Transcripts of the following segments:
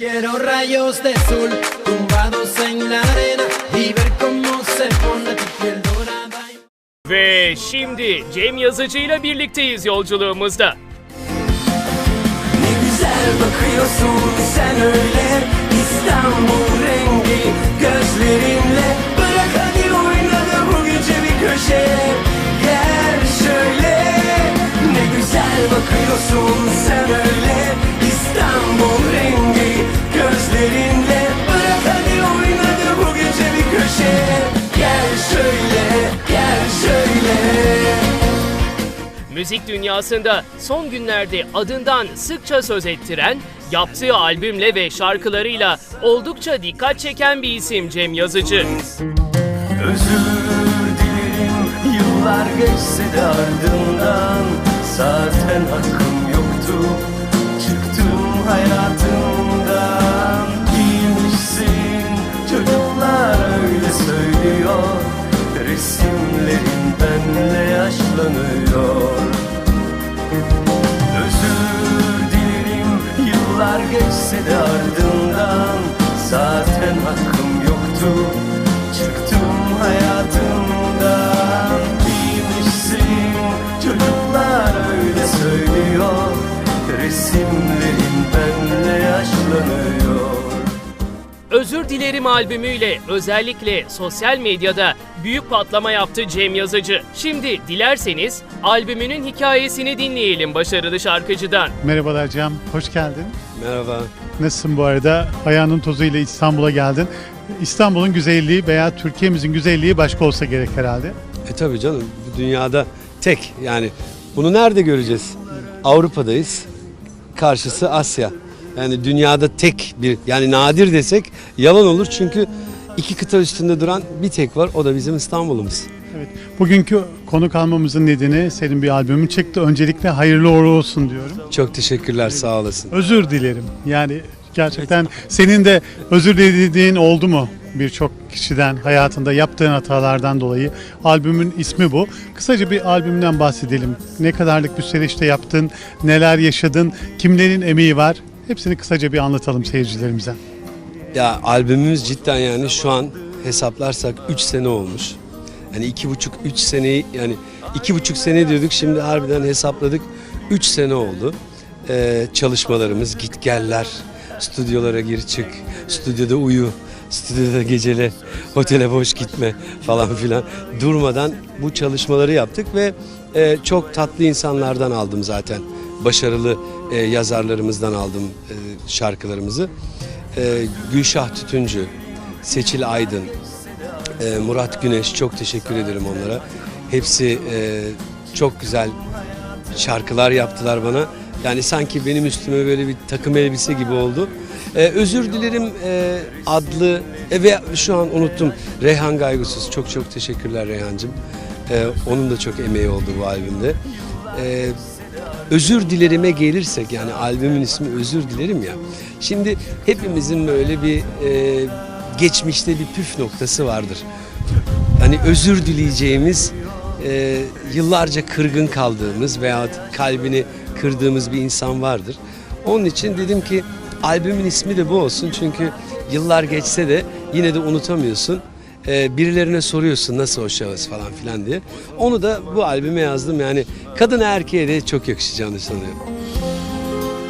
Quiero rayos de sol tumbados en la arena y ver cómo se pone tu piel dorada. y- Ve şimdi Cem Yazıcı ile birlikteyiz yolculuğumuzda. Ne güzel bakıyorsun sen öyle İstanbul rengi gözlerinle Bırak hadi oyna da bu gece bir köşeye Müzik dünyasında son günlerde adından sıkça söz ettiren, yaptığı albümle ve şarkılarıyla oldukça dikkat çeken bir isim Cem Yazıcı. Özür dilerim yıllar geçse de ardından Zaten hakkım yoktu. Çıktım hayatımdan Giymişsin çocuklar öyle söylüyor Resimlerin benle yaşlanıyor geçse de ardından Zaten Dilerim albümüyle özellikle sosyal medyada büyük patlama yaptı Cem Yazıcı. Şimdi dilerseniz albümünün hikayesini dinleyelim başarılı şarkıcıdan. Merhabalar Cem, hoş geldin. Merhaba. Nasılsın bu arada? Ayağının tozuyla İstanbul'a geldin. İstanbul'un güzelliği veya Türkiye'mizin güzelliği başka olsa gerek herhalde. E tabii canım bu dünyada tek yani bunu nerede göreceğiz? Avrupa'dayız. Karşısı Asya. Yani dünyada tek bir yani nadir desek yalan olur çünkü iki kıta üstünde duran bir tek var o da bizim İstanbul'umuz. Evet. Bugünkü konuk almamızın nedeni senin bir albümün çıktı. Öncelikle hayırlı uğurlu olsun diyorum. Çok teşekkürler sağ olasın. Özür dilerim. Yani gerçekten senin de özür dilediğin oldu mu? Birçok kişiden hayatında yaptığın hatalardan dolayı. Albümün ismi bu. Kısaca bir albümden bahsedelim. Ne kadarlık bir süreçte yaptın, neler yaşadın, kimlerin emeği var? Hepsini kısaca bir anlatalım seyircilerimize. Ya albümümüz cidden yani şu an hesaplarsak 3 sene olmuş. Yani iki buçuk üç seneyi yani iki buçuk sene diyorduk şimdi harbiden hesapladık 3 sene oldu. Ee, çalışmalarımız git geller stüdyolara gir çık stüdyoda uyu stüdyoda gecele otele boş gitme falan filan durmadan bu çalışmaları yaptık ve e, çok tatlı insanlardan aldım zaten başarılı e, yazarlarımızdan aldım e, şarkılarımızı. E, Gülşah Tütüncü, Seçil Aydın, e, Murat Güneş çok teşekkür ederim onlara. Hepsi e, çok güzel şarkılar yaptılar bana. Yani sanki benim üstüme böyle bir takım elbise gibi oldu. E, özür dilerim e, adlı e, ve şu an unuttum Reyhan Gaygusuz. Çok çok teşekkürler Reyhancığım. E, onun da çok emeği oldu bu albümde. E, özür dilerime gelirsek yani albümün ismi özür dilerim ya. Şimdi hepimizin böyle bir e, geçmişte bir püf noktası vardır. Hani özür dileyeceğimiz e, yıllarca kırgın kaldığımız veya kalbini kırdığımız bir insan vardır. Onun için dedim ki albümün ismi de bu olsun çünkü yıllar geçse de yine de unutamıyorsun. E, birilerine soruyorsun nasıl o şahıs falan filan diye. Onu da bu albüme yazdım. Yani kadın erkeğe de çok yakışacağını sanıyorum.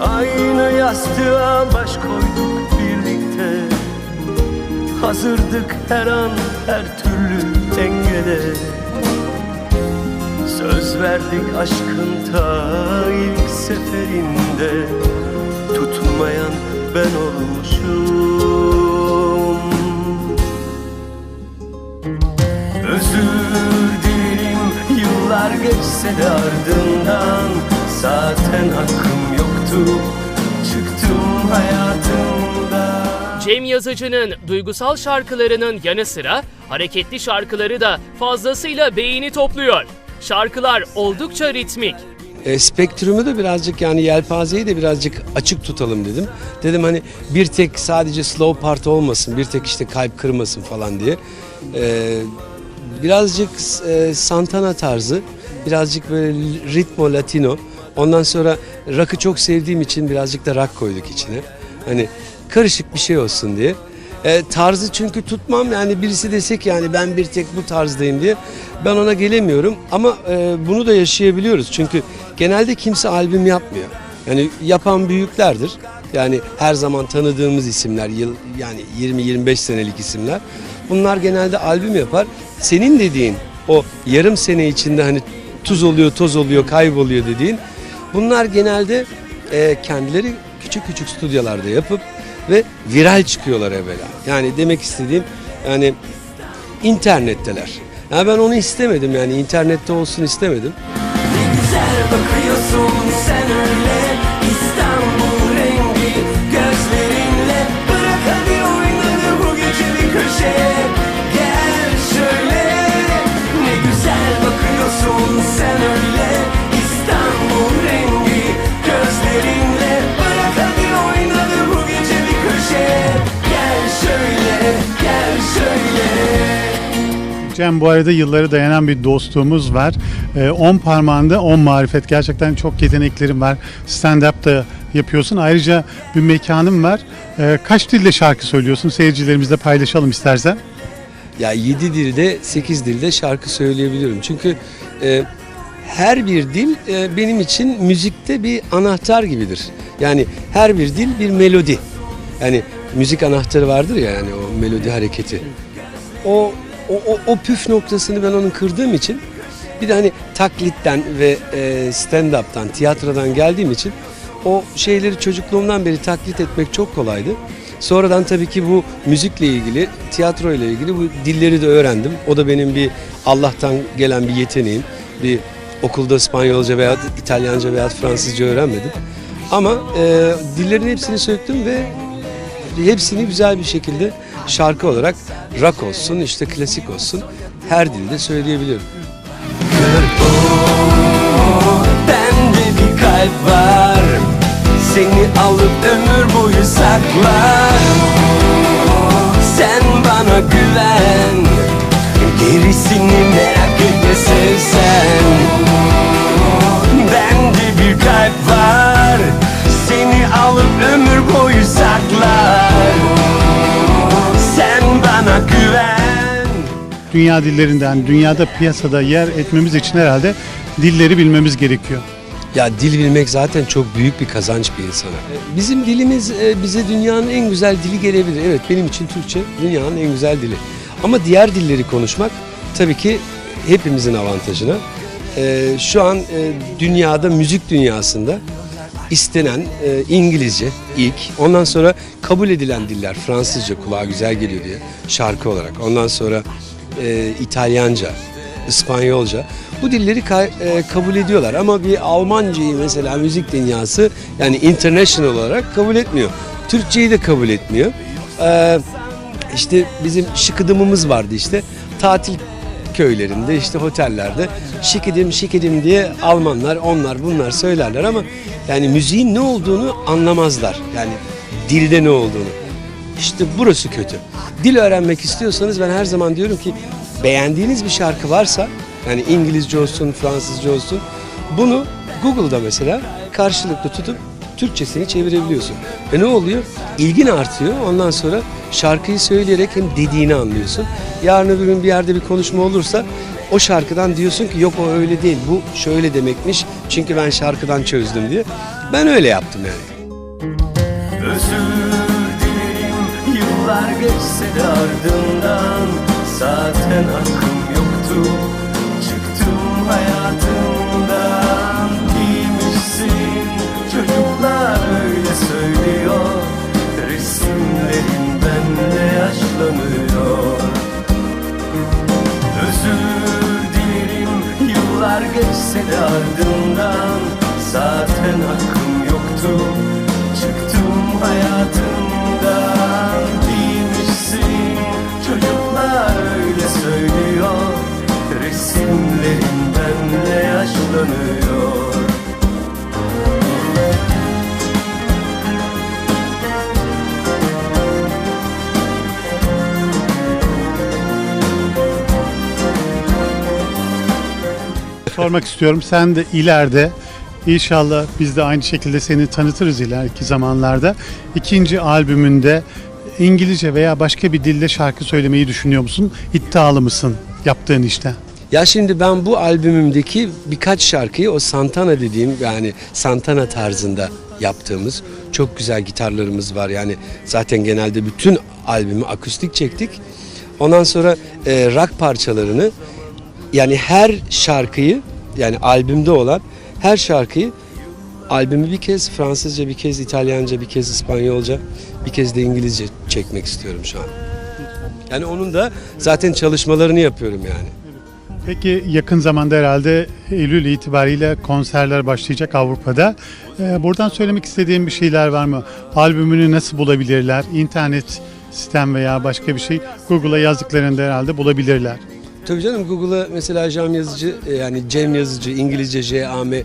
Aynı yastığa baş koyduk birlikte. Hazırdık her an her türlü dengede. Söz verdik aşkın ta ilk seferinde. Tutmayan ben olmuşum geçse de ardından Zaten hakkım yoktu çıktım hayatımdan Cem Yazıcı'nın duygusal şarkılarının yanı sıra hareketli şarkıları da fazlasıyla beğeni topluyor. Şarkılar oldukça ritmik. E, spektrümü de birazcık yani yelpazeyi de birazcık açık tutalım dedim. Dedim hani bir tek sadece slow part olmasın, bir tek işte kalp kırmasın falan diye. E, birazcık e, Santana tarzı, birazcık böyle ritmo latino. Ondan sonra rock'ı çok sevdiğim için birazcık da rock koyduk içine. Hani karışık bir şey olsun diye. E, tarzı çünkü tutmam yani birisi desek yani ben bir tek bu tarzdayım diye ben ona gelemiyorum ama e, bunu da yaşayabiliyoruz çünkü genelde kimse albüm yapmıyor. Yani yapan büyüklerdir. Yani her zaman tanıdığımız isimler, yıl yani 20-25 senelik isimler. Bunlar genelde albüm yapar. Senin dediğin o yarım sene içinde hani tuz oluyor, toz oluyor, kayboluyor dediğin bunlar genelde e, kendileri küçük küçük stüdyolarda yapıp ve viral çıkıyorlar evvela. Yani demek istediğim yani internetteler. Yani ben onu istemedim yani internette olsun istemedim. Güzel bakıyorsun sen öyle Cem bu arada yılları dayanan bir dostluğumuz var. 10 parmağında 10 marifet. Gerçekten çok yeteneklerin var. Stand-up da yapıyorsun. Ayrıca bir mekanın var. Ee, kaç dilde şarkı söylüyorsun? Seyircilerimizle paylaşalım istersen. Ya 7 dilde 8 dilde şarkı söyleyebiliyorum. Çünkü e, her bir dil e, benim için müzikte bir anahtar gibidir. Yani her bir dil bir melodi. Yani müzik anahtarı vardır ya yani o melodi hareketi. O o, o, o püf noktasını ben onun kırdığım için bir de hani taklitten ve e, stand-up'tan, tiyatrodan geldiğim için o şeyleri çocukluğumdan beri taklit etmek çok kolaydı. Sonradan tabii ki bu müzikle ilgili, tiyatro ile ilgili bu dilleri de öğrendim. O da benim bir Allah'tan gelen bir yeteneğim. Bir okulda İspanyolca veya İtalyanca veya Fransızca öğrenmedim. Ama e, dillerin hepsini söktüm ve hepsini güzel bir şekilde şarkı olarak rock olsun, işte klasik olsun her dilde söyleyebiliyorum. Bende bir kalp var. Seni alıp ömür boyu saklar. Sen bana güven. Gerisini merak etme sevsen Dünya dillerinden, dünyada piyasada yer etmemiz için herhalde dilleri bilmemiz gerekiyor. Ya dil bilmek zaten çok büyük bir kazanç bir insana. Bizim dilimiz e, bize dünyanın en güzel dili gelebilir. Evet benim için Türkçe dünyanın en güzel dili. Ama diğer dilleri konuşmak tabii ki hepimizin avantajına. E, Şu an e, dünyada müzik dünyasında istenen e, İngilizce ilk. Ondan sonra kabul edilen diller Fransızca kulağa güzel geliyor diye şarkı olarak. Ondan sonra e, İtalyanca, İspanyolca. Bu dilleri ka- e, kabul ediyorlar ama bir Almancayı mesela müzik dünyası yani international olarak kabul etmiyor. Türkçeyi de kabul etmiyor. E, işte bizim şıkıdımımız vardı işte tatil köylerinde işte otellerde şikidim şikidim diye Almanlar onlar bunlar söylerler ama yani müziğin ne olduğunu anlamazlar. Yani dilde ne olduğunu. İşte burası kötü. Dil öğrenmek istiyorsanız ben her zaman diyorum ki beğendiğiniz bir şarkı varsa yani İngilizce olsun, Fransızca olsun bunu Google'da mesela karşılıklı tutup Türkçesini çevirebiliyorsun. E ne oluyor? İlgin artıyor. Ondan sonra şarkıyı söyleyerek hem dediğini anlıyorsun. Yarın öbür gün bir yerde bir konuşma olursa o şarkıdan diyorsun ki yok o öyle değil bu şöyle demekmiş çünkü ben şarkıdan çözdüm diye. Ben öyle yaptım yani. Özür yıllar geçse de ardından Zaten aklım yoktu. Çıktım hayatımdan. Giymişsin çocuklar öyle söylüyor. Resimlerin bende yaşlanıyor. Özür dilerim. Yıllar geçse de ardından Zaten aklım yoktu. Çıktım hayatımdan Sormak istiyorum sen de ileride İnşallah biz de aynı şekilde seni tanıtırız ileriki zamanlarda. İkinci albümünde İngilizce veya başka bir dilde şarkı söylemeyi düşünüyor musun? İddialı mısın yaptığın işte? Ya şimdi ben bu albümümdeki birkaç şarkıyı o Santana dediğim yani Santana tarzında yaptığımız çok güzel gitarlarımız var. Yani zaten genelde bütün albümü akustik çektik. Ondan sonra e, rock parçalarını yani her şarkıyı yani albümde olan her şarkıyı albümü bir kez Fransızca, bir kez İtalyanca, bir kez İspanyolca, bir kez de İngilizce çekmek istiyorum şu an. Yani onun da zaten çalışmalarını yapıyorum yani. Peki yakın zamanda herhalde Eylül itibariyle konserler başlayacak Avrupa'da. Ee, buradan söylemek istediğim bir şeyler var mı? Albümünü nasıl bulabilirler? İnternet sistem veya başka bir şey Google'a yazdıklarında herhalde bulabilirler. Tabii canım Google'a mesela Cem Yazıcı e, yani Cem Yazıcı İngilizce J-A-M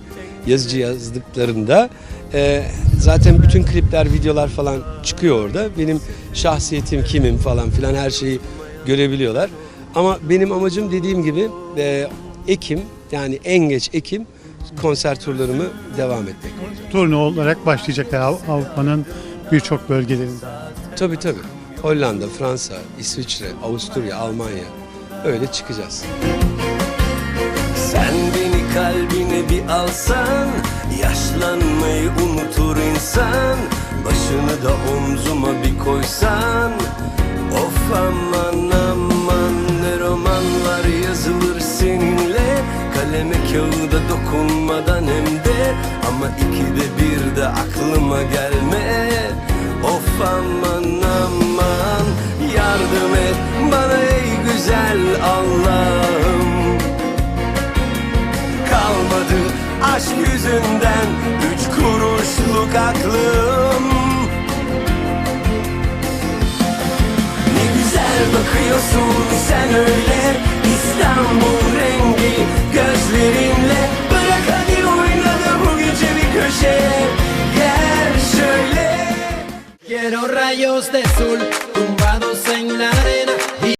Yazıcı yazdıklarında e, zaten bütün klipler, videolar falan çıkıyor orada. Benim şahsiyetim kimim falan filan her şeyi görebiliyorlar. Ama benim amacım dediğim gibi e, Ekim yani en geç Ekim konser turlarımı devam etmek. Turne olarak başlayacaklar Av- Avrupa'nın birçok bölgelerinde. Tabii tabii. Hollanda, Fransa, İsviçre, Avusturya, Almanya öyle çıkacağız. Sen beni kalbine bir alsan Yaşlanmayı unutur insan Başını da omzuma bir koysan Of aman Ama ikide bir de aklıma gelme. Of aman aman Yardım et bana ey güzel Allah'ım. Kalmadı aşk yüzünden üç kuruşluk aklım. Ne güzel bakıyorsun sen öyle İstanbul Quiero rayos de sol tumbados en la arena